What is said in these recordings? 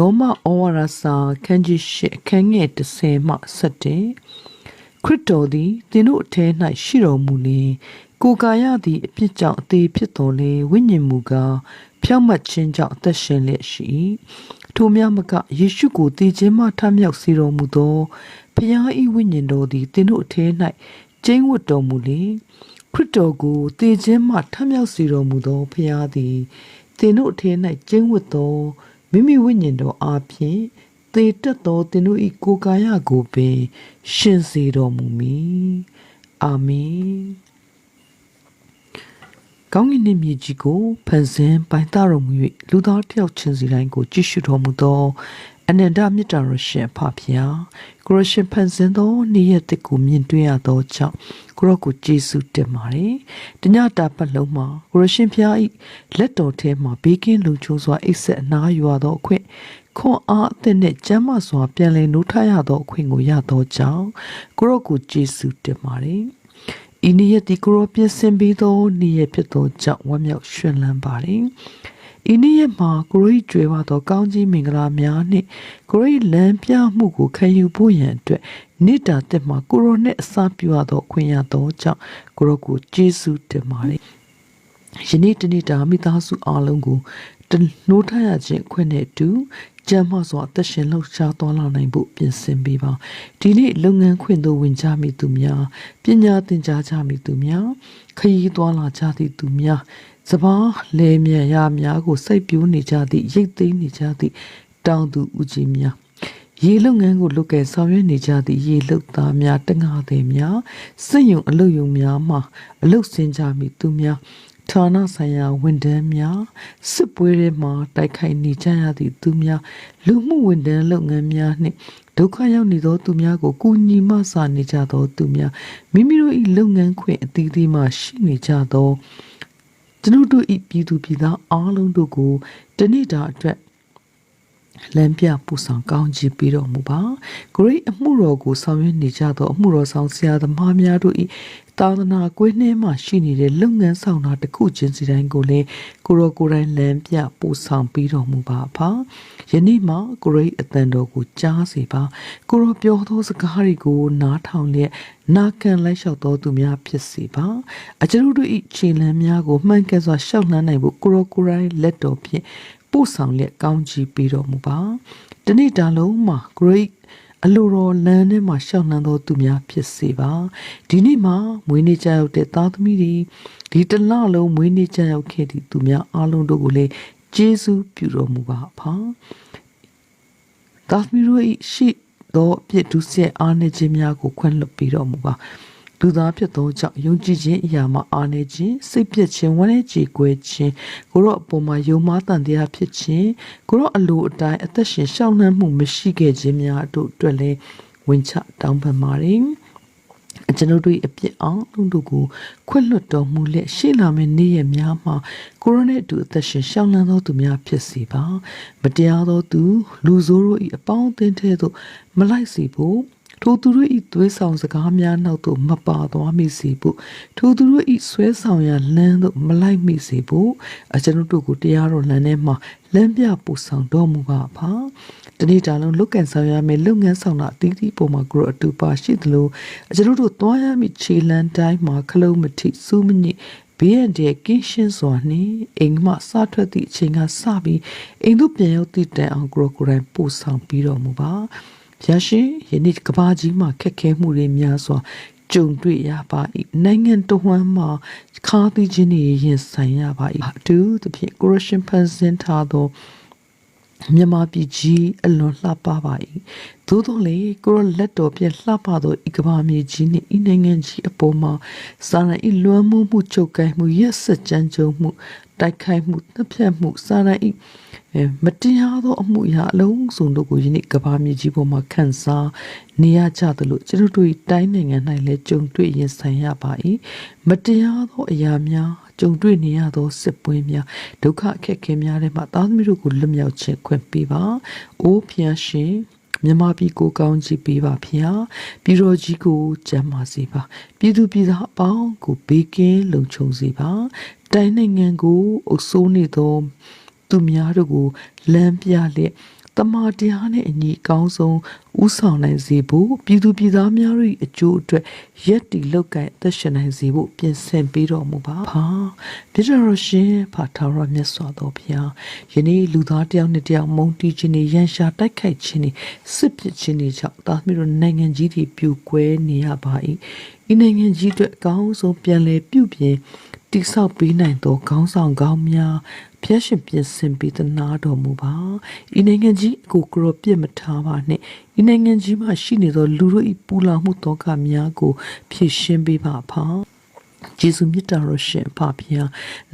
ယောမဩဝါဒစာခန်းကြီးရှစ်အခန်းငယ်30မှ7ခရစ်တော်သည်သင်တို့အထဲ၌ရှိတော်မူလျင်ကိုယ်ကာယသည်အပြစ်ကြောင့်အသေးဖြစ်တော်လေဝိညာဉ်မူကားဖြောင့်မတ်ခြင်းကြောင့်အသက်ရှင်လျက်ရှိ၏ထိုများမကယေရှုကိုတည်ခြင်းမှထမြောက်စေတော်မူသောဖျားဤဝိညာဉ်တော်သည်သင်တို့အထဲ၌ကျင်းဝတ်တော်မူလေခရစ်တော်ကိုတည်ခြင်းမှထမြောက်စေတော်မူသောဖျားသည်သင်တို့အထဲ၌ကျင်းဝတ်သော မိမိဝိညာဉ်တော်အားဖြင့်သေတက်သောသင်တို့၏ကိုယ်ကာယကိုပင်ရှင်စေတော်မူမည်အာမင်ကောင်းကင်နှင့်မြေကြီးကိုဖန်ဆင်းပိုင်တတော်မူ၍လူသားတယောက်ချင်းစီတိုင်းကိုကြည့်ရှုတော်မူသော အနန္တမြတ်တော်ရှင်ဖဖျားကိုရရှင်ဖန်ဆင်းသောနေ့ရက်တစ်ကိုမြင်တွေ့ရသောကြောင့်ကိုရောကိုကျေးဇူးတင်ပါတယ်။တညတာပတ်လုံးမှာကိုရရှင်ဖျားဤလက်တော်ထဲမှာဘေးကင်းလုံခြုံစွာအိပ်ဆက်အနားယူရသောအခွင့်ခွန်အားအသစ်နဲ့ကျမ်းမာစွာပြန်လည်နှုတ်ထရသောအခွင့်ကိုရသောကြောင့်ကိုရောကိုကျေးဇူးတင်ပါတယ်။ဤနေ့ရက်ဒီကိုရောပြင်ဆင်ပြီးသောနေ့ရက်ဖြစ်သောကြောင့်ဝမ်းမြောက်ရွှင်လန်းပါတယ်။ ဤနေ့ရက်မှာကိုရိကျွေဝသော ကောင်းကြီးမင်္ဂလာများနှင့်ကိုရိလမ်းပြမှုကိုခံယူဖို့ရန်အတွက်နိတာတက်မှာကိုရောနှင့်အစာပြရသောခွင့်ရသောကြောင့်ကိုရောကိုကျေးဇူးတင်ပါတယ်ယနေ့တနေ့တာမိသားစုအားလုံးကိုတနိုးထရခြင်းခွင့်နဲ့အတူကျမ်းမာစွာအသက်ရှင်လှုပ်ရှားသွားလာနိုင်ဖို့ပြင်ဆင်ပေးပါဒီနေ့လုပ်ငန်းခွင့်သို့ဝင်ကြမိသူများပညာသင်ကြားကြမိသူများခရီးသွားလာကြသည့်သူများ စပားလေမြန်ရများကိုစိတ်ပြိုးနေကြသည့်ရိတ်သိမ်းနေကြသည့်တောင်သူဦးကြီးများရေလုပ်ငန်းကိုလုပ်ကဲဆောင်ရွက်နေကြသည့်ရေလုပ်သားများတငါသည်များစစ်ယုံအလုပ်ယုံများမှအလုပ်ဆင်းကြမိသူများဌာနဆိုင်ရာဝန်ထမ်းများစစ်ပွဲတွေမှာတိုက်ခိုက်နေကြရသည့်သူများလူမှုဝန်ထမ်းလုပ်ငန်းများနှင့်ဒုက္ခရောက်နေသောသူများကိုကူညီမဆာနေကြသောသူများမိမိတို့၏လုပ်ငန်းခွင်အသီးသီးမှရှိနေကြသော ကျွန်ုပ်တို့ဤပြည်သူပြည်သားအားလုံးတို့ကိုတနေ့တာအတွက် လမ်းပြပူဆောင်ကောင်းချီးပေးတော်မူပါဂရိတ်အမှုတော်ကိုဆောင်ရွက်နေကြသောအမှုတော်ဆောင်ဆရာသမားများတို့ဤသာသနာကွင်းနှဲမှရှိနေတဲ့လုပ်ငန်းဆောင်တာတစ်ခုချင်းစီတိုင်းကိုလည်းကိုရောကိုယ်တိုင်လမ်းပြပူဆောင်ပေးတော်မူပါဖာယနေ့မှကိုရိတ်အတန်တော်ကိုကြားစေပါကိုရောပြောသောစကားတွေကိုနားထောင်လျက်နာခံလိုက်လျှောက်တော်သူများဖြစ်စေပါအကျွန်ုပ်တို့ဤခြေလမ်းများကိုမှန်ကန်စွာရှောက်လှမ်းနိုင်ဖို့ကိုရောကိုယ်တိုင်လက်တော်ဖြင့် ပို့ဆောင်လျက်ကောင်းချီးပေးတော်မူပါ။ဒီနေ့တာလုံးမှာ great အလိုတော်လမ်းထဲမှာရှောက်နှံသောသူများဖြစ်စေပါဒီနေ့မှာမွေးနေ့ကြရောက်တဲ့သားသမီးတွေဒီတလလုံးမွေးနေ့ကြရောက်ခဲ့သည့်သူများအားလုံးတို့ကိုလည်းကျေးဇူးပြုတော်မူပါအဖာသားသမီးတို့၏ရှိသောအပြစ်ဒုစရိုက်အားနည်းခြင်းများကိုခွင့်လွှတ်ပေးတော်မူပါ လူသားဖြစ်သောကြောင့်ယုံကြည်ခြင်းအရာမှာအားနည်းခြင်းစိတ်ပြည့်ခြင်းဝမ်းနည်းကြေကွဲခြင်းကိုရောအပေါ်မှာယုံမှားတန်တရားဖြစ်ခြင်းကိုရောအလိုအတိုင်းအသက်ရှင်ရှောင်နှံမှုမရှိခဲ့ခြင်းများတို့အတွက်လည်းဝင်ချတောင်းပန်ပါတယ်ကျွန်ုပ်တို့အပြစ်အောင်လုံးတို့ကိုခွင့်လွတ်တော်မူလက်ရှေ့လာမယ့်နေ့ရက်များမှာကိုရိုနာတူအသက်ရှင်ရှောင်လန်းသောသူများဖြစ်စေပါမတရားသောသူလူဆိုးတို့၏အပေါင်းအသင်းထဲသို့မလိုက်စေဖို့ ထိုသူတို့၏သွေးဆောင်စကားများနောက်သို့မပါသွားမိစေဖို့ထိုသူတို့၏ဆွဲဆောင်ရာလမ်းသို့မလိုက်မိစေဖို့အကျွန်ုပ်တို့ကိုတရားတော်လမ်းထဲမှာလမ်းပြပို့ဆောင်တော်မူပါပါတနေ့တာလုံးလုတ်ကန်ဆောင်ရမယ်လုပ်ငန်းဆောင်တာအသီးသီးပုံမှာကိုအတူပါရှိသလိုအကျွန်ုပ်တို့သွားရမည့်ခြေလမ်းတိုင်းမှာခလုံးမထိစူးမညစ်ဘေးရန်တဲ့ကင်းရှင်းစွာနှင့်အိမ်မှစထွက်သည့်အချိန်ကစပြီးအိမ်သို့ပြန်ရောက်သည့်တိုင်အောင်ကိုကိုယ်တိုင်ပို့ဆောင်ပြီးတော်မူပါ ရရှိယနေ့ကဘာကြီးမှာခက်ခဲမှုတွေများစွာကြုံတွေ့ရပါ၏နိုင်ငံတော်ဝန်မှာခါးသီးခြင်းတွေရင်ဆိုင်ရပါ၏အတူသဖြင့်ကိုရရှင်ဖန်ဆင်းထားသောမြန်မာပြည်ကြီးအလွန်လှပပါ၏သို့တော်လေကိုရလက်တော်ဖြင့်လှပသောဤကဘာမြေကြီးနှင့်ဤနိုင်ငံကြီးအပေါ်မှာစာရန်ဤလွမ်းမှုမှုချုပ်ကိုင်းမှုရက်စက်ကြမ်းကြုတ်မှု တိုက်ခိုက်မှုတပ်ဖြတ်မှုစာရန်ဤမတရားသောအမှုအရာအလုံးစုံတို့ကိုယနေ့ကဘာမြေကြီးပေါ်မှာခန်းစားနေရကြသလိုကျွန်တို့၏တိုင်းနိုင်ငံ၌လည်းကြုံတွေ့ရင်ဆိုင်ရပါ၏မတရားသောအရာများကြုံတွေ့နေရသောစစ်ပွဲများဒုက္ခအခက်အခဲများထဲမှာသားသမီးတို့ကိုလွတ်မြောက်ခြင်းခွင့်ပေးပါ။အိုးဖျားရှင် မြမပြည်ကိုကောင်းချီးပေးပါဖျားပြည်တော်ကြီးကိုကျမ်းမာစေပါပြည်သူပြည်သားအပေါင်းကိုဘေးကင်းလုံခြုံစေပါတိုင်းနိုင်ငံကိုအုပ်စိုးနေသောသူများတို့ကိုလမ်းပြလျက် တတမာတရားနဲ့အညီအကောင်းဆုံးဥဆောင်နိုင်စေဖို့ပြည်သူပြည်သားများ၏အကျိုးအတွက်ရက်တီလောက်ကင်အသက်ရှင်နိုင်စေဖို့ပြင်ဆင်ပေးတော်မူပါဖာမြတ်တော်ရှင်ဖာထာဝရမြတ်စွာသောဘုရားယနေ့လူသားတစ်ယောက်နဲ့တစ်ယောက်မုန်းတီးခြင်းနဲ့ရန်ရှာတိုက်ခိုက်ခြင်းနဲ့စစ်ပစ်ခြင်းတွေကြောင့်တာသမီတို့နိုင်ငံကြီးတွေပြိုကွဲနေရပါ၏ဤနိုင်ငံကြီးအတွက်အကောင်းဆုံးပြန်လည်ပြုပြင်တိဆောက်ပေးနိုင်သောခေါင်းဆောင်ကောင်းများ ဖျက်ရှင်ပြင်ဆင်ပေးသနာတော်မူပါဤနိုင်ငံကြီးအကိုကရောပြစ်မထားပါနဲ့ဤနိုင်ငံကြီးမှာရှိနေသောလူတို့၏ပူလောင်မှုတောကများကိုဖြည့်ရှင်းပေးပါဖာကျေးဇူးမြတ်တော်ရှင်ဖဖျား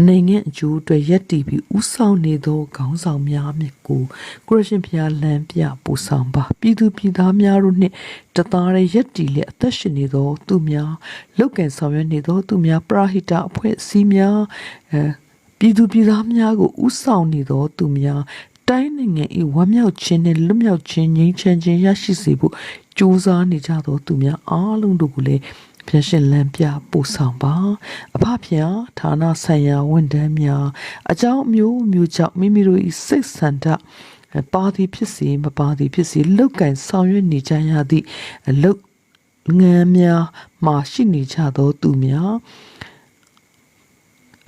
နိုင်ငံအကျိုးအတွက်ယက်တည်ပြီးဥဆောင်နေသောခေါင်းဆောင်များမြတ်ကိုကိုရရှင်ဖျားလမ်းပြပူဆောင်ပါပြည်သူပြည်သားများတို့နှင့်တသားရဲ့ယက်တည်လက်အသက်ရှင်နေသောသူများလောက်ကန်ဆောင်ရွက်နေသောသူများပရာဟိတအဖွဲ့အစည်းများအဲ ပြည်သူပြည်သားများကိုဥဆောင်နေသောသူများတိုင်းနိုင်ငံ၏ဝမ်းမြောက်ခြင်းနှင့်လွတ်မြောက်ခြင်းငြိမ်းချမ်းခြင်းရရှိစေဖို့ကြိုးစားနေကြသောသူများအားလုံးတို့ကိုလည်းဖျက်ရှင်လမ်းပြပို့ဆောင်ပါအဖဖျားဌာနဆိုင်ရာဝန်ထမ်းများအကြောင်းအမျိုးမျိုးကြောင့်မိမိတို့၏စိတ်ဆန္ဒပါသည်ဖြစ်စေမပါသည်ဖြစ်စေလောက်ကင်ဆောင်ရွက်နေကြရသည့်အလုတ်ငန်းများမှာရှိနေကြသောသူများ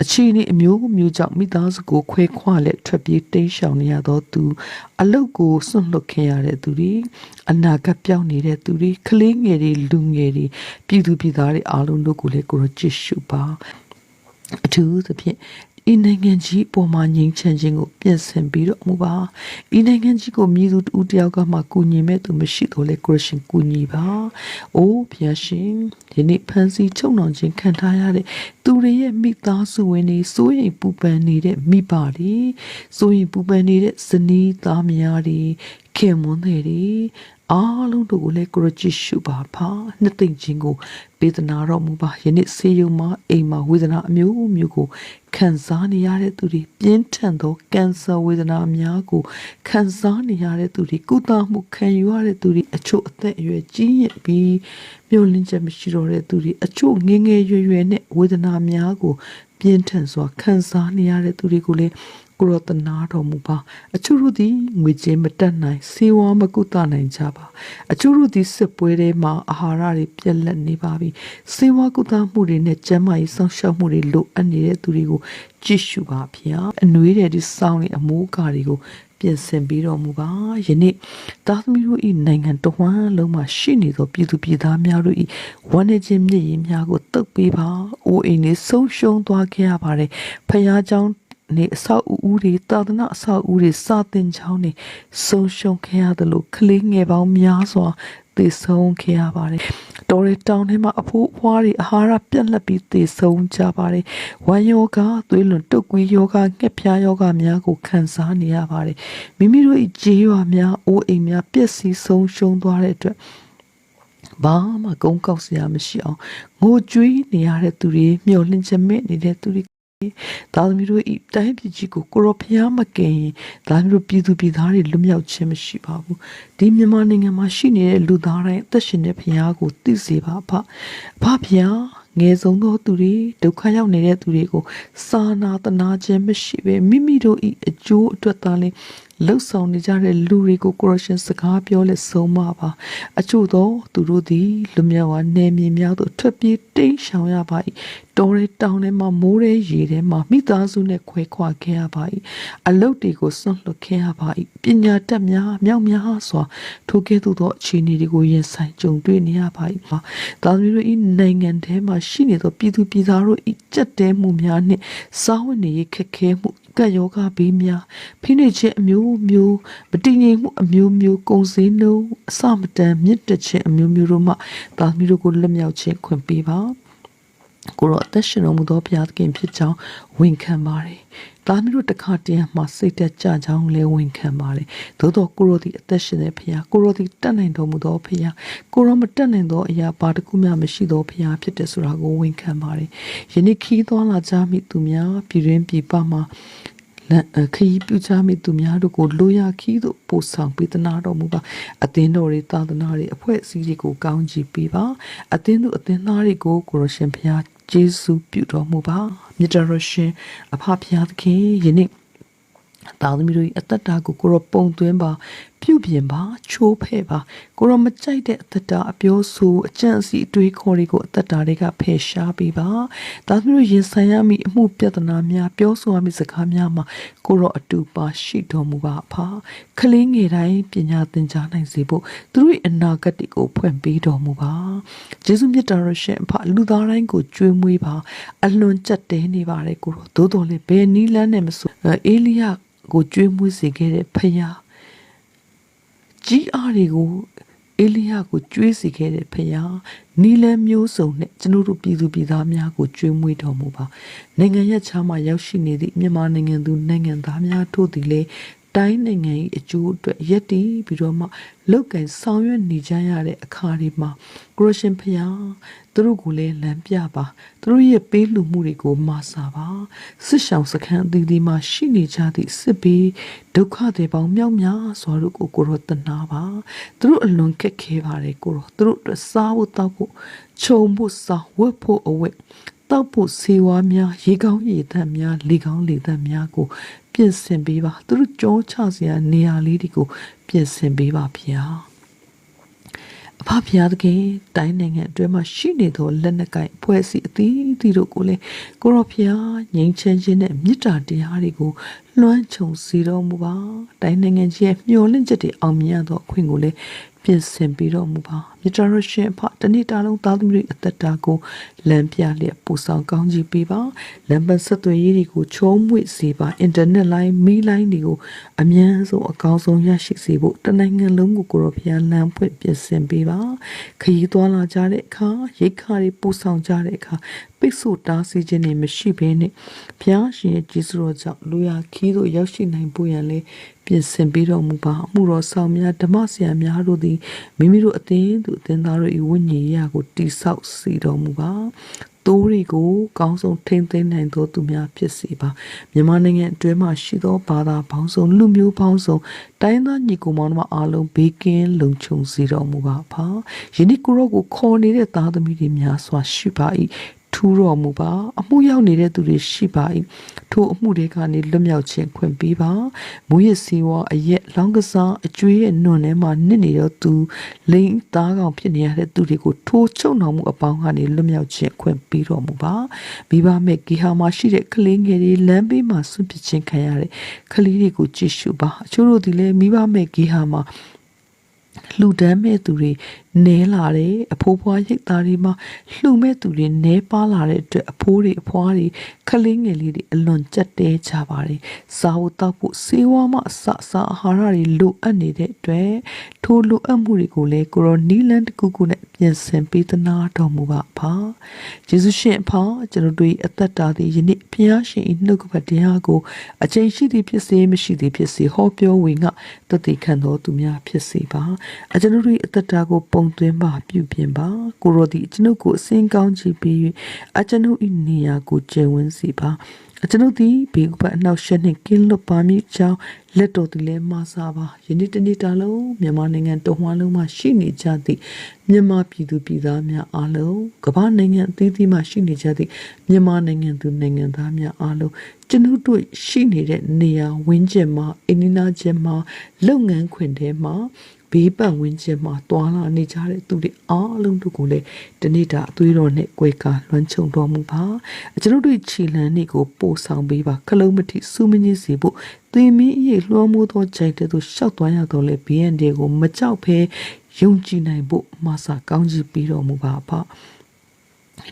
အခြေအနေအမျိုးမျိုးကြောင့်မိသားစုကိုခွဲခွာလက်ထွက်ပြေးတိမ်းရှောင်နေရသောသူအလုတ်ကိုစွန့်လွတ်ခဲ့ရတဲ့သူတွေအနာဂတ်ပြောင်းနေတဲ့သူတွေကလေးငယ်တွေလူငယ်တွေပြည်သူပြည်သားတွေအားလုံးတို့ကိုလည်းကိုရကြည့်ရှုပါအထူးသဖြင့် ဤနိုင်ငံကြီးအပေါ်မှာငြိမ်းချမ်းခြင်းကိုပြင်ဆင်ပြီးတော့မူပါဤနိုင်ငံကြီးကိုမြည်သူတူတယောက်ကမှကူညီမဲ့သူမရှိတော့လေခရစ်ရှင်ကူညီပါအိုးဖျာရှင်ဒီနေ့ဖန်စီချုပ်နှောင်ခြင်းခံထားရတဲ့သူတွေရဲ့မိသားစုဝင်တွေစိုးရိမ်ပူပန်နေတဲ့မိဘတွေစိုးရိမ်ပူပန်နေတဲ့ဇနီးသားမယားတွေခင်မွန်းတွေ အားလုံးတို့ကိုလည်းကိုရကြည့်ရှုပါဖာနှစ်သိမ့်ခြင်းကိုပေးသနာတော်မူပါယနေ့ဆေးရုံမှာအိမ်မှာဝေဒနာအမျိုးမျိုးကိုခံစားနေရတဲ့သူတွေပြင်းထန်သောကင်ဆာဝေဒနာများကိုခံစားနေရတဲ့သူတွေကုသမှုခံယူရတဲ့သူတွေအချို့အသက်အရွယ်ကြီးရင့်ပြီးမျောလင့်ချက်မရှိတော့တဲ့သူတွေအချို့ငယ်ငယ်ရွယ်ရွယ်နဲ့ဝေဒနာများကို ပြင်းထန်စွာခံစားနေရတဲ့သူတွေကိုလည်းကိုရောတနာတော်မူပါအချို့တို့သည်ငွေကြေးမတက်နိုင်စေဝါမကုသနိုင်ကြပါအချို့တို့သည်စစ်ပွဲထဲမှာအာဟာရတွေပြက်လက်နေပါပြီစေဝါကုသမှုတွေနဲ့ကျန်းမာရေးစောင့်ရှောက်မှုတွေလိုအပ်နေတဲ့သူတွေကိုကြည့်ရှုပါဗျာအနှွေးတဲ့ဒီစောင်းတွေအမိုးကာတွေကို ပြင်ဆင်ပြီးတော်မူပါယနေ့သားသမီးတို့ဤနိုင်ငံတော်ဝမ်းလုံးမှာရှိနေသောပြည်သူပြည်သားများတို့ဤဝမ်းနေခြင်းမြင့်ရင်များကိုတုတ်ပေးပါအိုအိမ်နေဆုံးရှုံးသွားခဲ့ရပါတယ်ဖခင်เจ้าနေအဆောက်အဦတွေသာသနာအဆောက်အဦတွေစာသင်ကျောင်းတွေဆုံးရှုံးခဲ့ရတယ်လို့ကလေးငယ်ပေါင်းများစွာသေဆုံးခဲ့ရပါတယ်။ တော်ရတောင်ထဲမှာအဖိုးအဖွားတွေအာဟာရပြတ်လက်ပြီးသေဆုံးကြပါတယ်။ဝမ်းယောဂသွေးလွန်တုပ်ကွေးယောဂငှက်ဖျားယောဂများကိုခံစားနေရပါတယ်။မိမိတို့၏ကြေးရွာများအိုးအိမ်များပျက်စီးဆုံးရှုံးသွားတဲ့အတွက်ဘာမှကုန်းကောက်စရာမရှိအောင်ငိုကြွေးနေရတဲ့သူတွေမျောလင့်ချက်မဲ့နေတဲ့သူတွေ သားသမီးတို့ဤတိုင်းပြည်ကြီးကိုကိုရောဖျားမကင်ရင်သားသမီးတို့ပြည်သူပြည်သားတွေလွတ်မြောက်ခြင်းမရှိပါဘူးဒီမြန်မာနိုင်ငံမှာရှိနေတဲ့လူသားတိုင်းအသက်ရှင်တဲ့ဖျားကိုသိစေပါဖအဖဖျားငယ်ဆုံးသောသူတွေဒုက္ခရောက်နေတဲ့သူတွေကိုစာနာတနာခြင်းမရှိပဲမိမိတို့ဤအကျိုးအတွက်သာလျှင် လှုပ်ဆောင်နေကြတဲ့လူတွေကိုကိုရရှင်စကားပြောလဲဆုံးမပါအချို့သောသူတို့သည်လူမြောက်ဝနေမြေများသို့ထွက်ပြေးတိမ်းရှောင်ရပါ၏တောရဲတောင်ထဲမှာမိုးရဲရေထဲမှာမိသားစုနဲ့ခွဲခွာခဲ့ရပါ၏အလုတ်တွေကိုစွန့်လွတ်ခဲ့ရပါ၏ပညာတတ်များမြောက်များစွာထိုကဲ့သို့သောအခြေအနေတွေကိုရင်ဆိုင်ကြုံတွေ့နေရပါ၏ပါဒါမျိုးတို့ဤနိုင်ငံထဲမှာရှိနေသောပြည်သူပြည်သားတို့ဤကြက်တဲမှုများနှင့်စားဝတ်နေရေးခက်ခဲမှု ကပ်ယောဂဘေးများဖိနှိပ်ခြင်းအမျိုးမျိုးမတည်ငြိမ်မှုအမျိုးမျိုးကုန်စည်နှုန်းအစမတန်မြင့်တက်ခြင်းအမျိုးမျိုးတို့မှဒါမျိုးတို့ကိုလက်မြောက်ခြင်းခွင့်ပေးပါကိုရောအသက်ရှင်တော်မူသောဘုရားသခင်ဖြစ်ကြောင်းဝန်ခံပါတယ်။ဒါမျိုးတို့တစ်ခါတည်းမှစိတ်သက်ကြကြောင်းလည်းဝန်ခံပါတယ်။သို့တော့ကိုရောဒီအသက်ရှင်တဲ့ဘုရားကိုရောဒီတတ်နိုင်တော်မူသောဘုရားကိုရောမတတ်နိုင်သောအရာဘာတစ်ခုမှမရှိသောဘုရားဖြစ်တယ်ဆိုတာကိုဝန်ခံပါတယ်။ယနေ့ခီးသွားလာကြမိသူများပြည်ရင်းပြည်ပမှာ လက်ခရီးပြုကြမိသူများတို့ကိုလိုရာခီးသို့ပို့ဆောင်ပေးသနာတော်မူပါအသင်းတော်တွေသာသနာတွေအဖွဲ့အစည်းတွေကိုကောင်းချီးပေးပါအသင်းသူအသင်းသားတွေကိုကိုရရှင်ဘုရားကျေးဇူးပြုတော်မူပါမြတ်တော်ရှင်အဖဖျားသခင်ယနေ့သားသမီးတို့၏အသက်တာကိုကိုရောပုံသွင်းပါပြုပြင်ပါချိုးဖဲ့ပါကိုရောမကြိုက်တဲ့အသက်တာအပြောဆိုအကြံစီအတွေးခေါ်တွေကိုအသက်တာတွေကဖယ်ရှားပေးပါသားသမီးတို့ရင်ဆိုင်ရမိအမှုပြဿနာများပြောဆိုရမိစကားများမှာကိုရောအတူပါရှိတော်မူပါအဖခလင်းငယ်တိုင်းပညာသင်ကြားနိုင်စေဖို့သူတို့၏အနာဂတ်တွေကိုဖွင့်ပေးတော်မူပါယေရှုမြတ်တော်ရှင်အဖလူသားတိုင်းကိုကြွေးမွေးပါအလွန်ကြက်တဲနေပါတယ်ကိုရောသို့တော်လည်းဘယ်နီးလန်းနဲ့မဆိုအေလိယကိုကြွေးမွေးစေခဲ့တဲ့ဖခင် ကြီးအားတွေကိုအေလိယကိုကြွေးစေခဲ့တဲ့ဖခင်နီလန်းမျိုးစုံနဲ့ကျွန်တော်တို့ပြည်သူပြည်သားများကိုကြွေးမွေးတော်မူပါနိုင်ငံရဲ့ခြားမှာရောက်ရှိနေသည့်မြန်မာနိုင်ငံသူနိုင်ငံသားများတို့သည်လည်း တိုင်းနိုင်ငံ၏အကျိုးအတွက်ရက်တည်ပြီးတော့မှလောက်ကင်ဆောင်ရွက်နေကြရတဲ့အခါဒီမှာကရရှင်ဖျားသူတို့ကိုလည်းလမ်းပြပါသူတို့ရဲ့ပေးလူမှုတွေကိုမာစာပါစစ်ဆောင်စခန်းအသီးသီးမှာရှိနေကြသည့်စစ်ပေးဒုက္ခတွေပေါင်းမြောက်များစွာတို့ကိုကိုရောတနာပါသူတို့အလွန်ခက်ခဲပါတယ်ကိုရောသူတို့အတွက်စားဖို့တောက်ဖို့ခြုံဖို့စားဝတ်ဖို့အဝတ် တောက်ဖို့ဆေးဝါးများရေကောင်းရေသန့်များလေကောင်းလေသန့်များကိုပြင်ဆင်ပေးပါသူတို့ကြောချစရာနေရာလေးတွေကိုပြင်ဆင်ပေးပါဗျာအဖဖျားသခင်တိုင်းနိုင်ငံအတွင်းမှာရှိနေသောလက်နက်ကိုင်အဖွဲ့အစည်းအသီးသီးတို့ကိုလည်းကိုရောဖျားငြိမ်းချမ်းခြင်းနဲ့မေတ္တာတရားတွေကိုလွှမ်းခြုံစေတော်မူပါတိုင်းနိုင်ငံကြီးရဲ့မျှော်လင့်ချက်တွေအောင်မြင်ရသောအခွင့်ကိုလည်းပြင်ဆင်ပြီးတော်မူပါ မြတ်တော်ရှင်အဖတနေ့တာလုံးသားသမီးတွေအသက်တာကိုလမ်းပြလျက်ပူဆောင်ကောင်းကြီးပေးပါလမ်းပဆက်သွယ်ရေးတွေကိုချုံးမွေ့စေပါအင်တာနက်လိုင်းမီးလိုင်းတွေကိုအမြန်ဆုံးအကောင်းဆုံးရရှိစေဖို့တနိုင်ငံလုံးကိုကိုရောဖျားလမ်းဖွင့်ပြင်ဆင်ပေးပါခရီးသွားလာကြတဲ့အခါရိတ်ခါတွေပူဆောင်ကြတဲ့အခါပိတ်ဆို့တားဆီးခြင်းတွေမရှိဘဲနဲ့ဘုရားရှင်ရဲ့ကြီးစွာကြောင့်လူရခီးတို့ရောက်ရှိနိုင်ဖို့ရန်လဲပြင်ဆင်ပေးတော်မူပါအမှုတော်ဆောင်များဓမ္မဆရာများတို့သည်မိမိတို့အသင်းသူအသင်းသားတို့၏ဝိညာဉ်ရေးရာကိုတိဆောက်စေတော်မူပါတိုးတွေကိုကောင်းဆုံးထိမ့်သိမ်းနိုင်သောသူများဖြစ်စေပါမြန်မာနိုင်ငံအတွင်းမှာရှိသောဘာသာပေါင်းစုံလူမျိုးပေါင်းစုံတိုင်းသားညီကိုမောင်တို့အားလုံးဘေးကင်းလုံခြုံစေတော်မူပါဖာယနေ့ကိုရောကိုခေါ်နေတဲ့သားသမီးတွေများစွာရှိပါ၏ ထူးတော်မူပါအမှုရောက်နေတဲ့သူတွေရှိပါ၏ထိုအမှုတွေကနေလွတ်မြောက်ခြင်းခွင့်ပေးပါမူရစီဝါအရက်လောင်းကစားအကျွေးရဲ့နွန်ထဲမှာနစ်နေတော့သူလိန်သားကောင်ဖြစ်နေရတဲ့သူတွေကိုထိုးချုံနှောင်မှုအပေါင်းကနေလွတ်မြောက်ခြင်းခွင့်ပေးတော်မူပါမိဘမဲ့ဂီဟာမှာရှိတဲ့ကလေးငယ်တွေလမ်းဘေးမှာဆွန့်ပစ်ခြင်းခံရတဲ့ကလေးတွေကိုကြည့်ရှုပါအချို့တို့ဒီလည်းမိဘမဲ့ဂီဟာမှာ လှူဒန်းမဲ့သူတွေနဲလာတယ်အဖိုးဖွားရိတ်သားတွေမှာလှူမဲ့သူတွေနဲပါလာတဲ့အတွက်အဖိုးတွေအဖွားတွေခလင်းငယ်လေးတွေအလွန်ကြက်တဲကြပါတယ်စားဖို့တောက်ဖို့စေဝါမအစအစာအာဟာရတွေလိုအပ်နေတဲ့အတွက်ထိုလိုအပ်မှုတွေကိုလည်းကိုရောနီလန်တကူကူနဲ့ပြင်ဆင်ပေးသနာတော်မူပါဖာယေရှုရှင်အဖာကျွန်တော်တို့အသက်တာသည်ယနေ့ဖျားရှင်၏နှုတ်ကပတ်တရားကိုအချိန်ရှိသည်ဖြစ်စေမရှိသည်ဖြစ်စေဟောပြောဝင်ကတသိခံတော်သူများဖြစ်စေပါအကျွန်ုပ်တို့အသက်တာကိုပုံသွင်းပါပြုပြင်ပါကိုရောဒီကျွန်ုပ်ကိုအစင်ကောင်းချီပြီး၍အကျွန်ုပ်၏နေရာကိုကျယ်ဝန်းစေပါအကျွန်ုပ်သည်ဘေကပတ်အနောက်ရှက်နှင့်ကင်းလွတ်ပါမည်ကြောင်းလက်တော်သည်လည်းမဆာပါယနေ့တနေ့တာလုံးမြန်မာနိုင်ငံတဝှမ်းလုံးမှာရှိနေကြသည့်မြန်မာပြည်သူပြည်သားများအားလုံးကမ္ဘာနိုင်ငံအသီးသီးမှာရှိနေကြသည့်မြန်မာနိုင်ငံသူနိုင်ငံသားများအားလုံးကျွန်ုပ်တို့ရှိနေတဲ့နေရာဝင်းကျင်မှာအင်းနီနာကျင်မှာလုပ်ငန်းခွင်ထဲမှာ ဘေးပတ်ဝန်းကျင်မှာတွာလာနေကြတဲ့သူတွေအားလုံးတို့ကိုလည်းတနေ့တာအသွေးတော်နဲ့ကြွယ်ကာလွှမ်းခြုံတော်မူပါကျွန်တော်တို့ခြေလမ်းတွေကိုပို့ဆောင်ပေးပါခလုံးမတိစူးမင်းစီဖို့သင်မင်းအရေးလွှမ်းမိုးသောကြိုက်တဲ့သူရှောက်သွားရတော့လေ BND ကိုမကြောက်ဖဲယုံကြည်နိုင်ဖို့မဆာကောင်းကြီးပြီးတော်မူပါဖ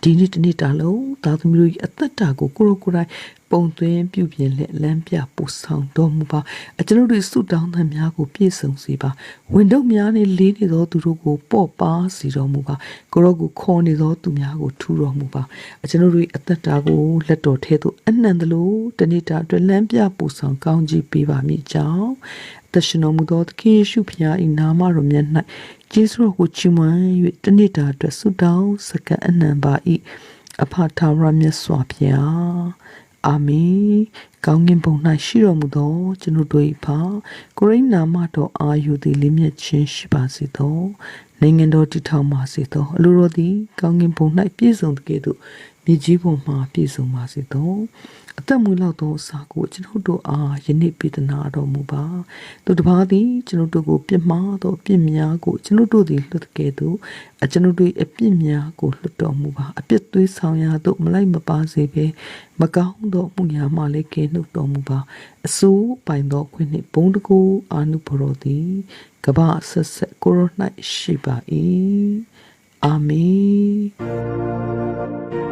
ဒီနေ့တနေ့တာလုံးသာသမီတို့ရဲ့အသက်တာကိုကိုရိုကိုရိုင်းပုံသွင်းပြုပြင်လက်လမ်းပြပူဆောင်တော်မူပါအကျွန်ုပ်တို့ဆုတောင်းသံများကိုပြည့်စုံစေပါဝင်တော့များနဲ့လေးနေသောသူတို့ကိုပေါ့ပါစီတော်မူပါကိုရောကိုခေါ်နေသောသူများကိုထူတော်မူပါအကျွန်ုပ်တို့အသက်တာကိုလက်တော်ထဲသို့အနှံသလိုတနေ့တာအတွက်လမ်းပြပူဆောင်ကောင်းကြီးပေးပါမည်ကြောင်းတရှင်တော်မူသောသခင်ယေရှုဖခင်၏နာမတော်မြတ်၌ ကျေးဇူးတော်ကိုချီးမွမ်း၍တနေ့တာအတွက်ဆုတောင်းစကန်အနံပါ၏အဖထာဝရမြတ်စွာဘုရားအာမင်ကောင်းကင်ဘုံ၌ရှိတော်မူသောကျွန်ုပ်တို့၏ဖကိုရိနာမတော်အာယုသည်လေးမြတ်ခြင်းရှိပါစေသောနိုင်ငံတော်တည်ထောင်ပါစေသောအလိုတော်သည်ကောင်းကင်ဘုံ၌ပြည့်စုံတကယ်သို့မြေကြီးပေါ်မှာပြည့်စုံပါစေသော အသက်မွေးလောက်သောအစာကိုကျွန်ုပ်တို့အားယနေ့ပေးသနာတော်မူပါသူတစ်ပါးသည်ကျွန်ုပ်တို့ကိုပြစ်မှားသောအပြစ်များကိုကျွန်ုပ်တို့သည်လွတ်ကဲ့သို့အကျွန်ုပ်တို့၏အပြစ်များကိုလွတ်တော်မူပါအပြစ်သွေးဆောင်ရာသို့မလိုက်မပါစေဘဲမကောင်းသောမှုများမှလည်းကဲနှုတ်တော်မူပါအစိုးပိုင်သောခွင့်နှင့်ဘုံတကူအာနုဘော်တော်သည်ကပ္ပဆက်ဆက်ကိုရို၌ရှိပါ၏အာမင်